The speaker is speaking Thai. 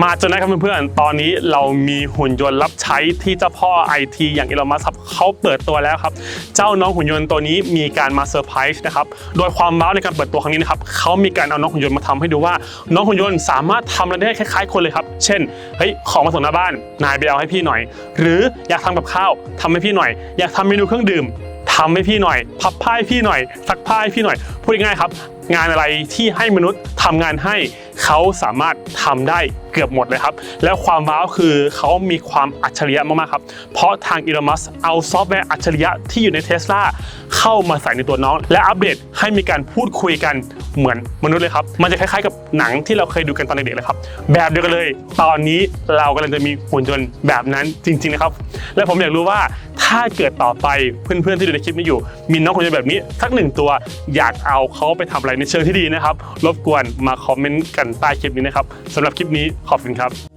มาจนได้ครับเพื่อนๆ ตอนนี้เรามีหุ่นยนต์รับใช้ที่เจ้าพ่อไอทีอย่างอีลอนมัสก์เขาเปิดตัวแล้วครับ เจ้าน้องหุ่นยนต์ตัวนี้มีการมาเซอร์ไพรส์นะครับ โดยความว้าวในการเปิดตัวครั้งนี้นะครับเขามีการเอาน้องหุ่นยนต์มาทำให้ดูว่า น้องหุ่นยนต์สามารถทำอะไรได้คล้ายๆ คนเลยครับ เช่น เฮ้ย ของมาส่งหน้าบ้าน นายไปเอาให้พี่หน่อย หรืออยากทำกับข้าวทำให้พี่หน่อย อยากทำเมนูเครื่องดื่มทำให้พี่หน่อย พับผ้าให้พี่หน่อยซักผ้าให้พี่หน่อย พูดง่ายๆครับงานอะไรที่ให้มนุษย์ทำงานให้เขาสามารถทำได้เกือบหมดเลยครับ แล้วความว้าวคือเขามีความอัจฉริยะมากๆครับ เพราะทางอีลอมัสเอาซอฟต์แวร์อัจฉริยะที่อยู่ในเทสลาเข้ามาใส่ในตัวน้อง และอัปเดตให้มีการพูดคุยกันเหมือนมนุษย์เลยครับ มันจะคล้ายๆกับหนังที่เราเคยดูกันตอนเด็กๆเลยครับ แบบเดียวกันเลย ตอนนี้เรากำลังจะมีหุ่นยนต์แบบนั้นจริงๆนะครับ และผมอยากรู้ว่าถ้าเกิดต่อไปเพื่อนๆที่ดูในคลิปนี้อยู่ มีน้องหุ่นยนต์แบบนี้สักหนึ่งตัวอยากเอาเขาไปทำอะไรในเชิงที่ดีนะครับ รบกวนมาคอมเมนต์กันใต้คลิปนี้นะครับสำหรับคลิปนี้ขอบคุณครับ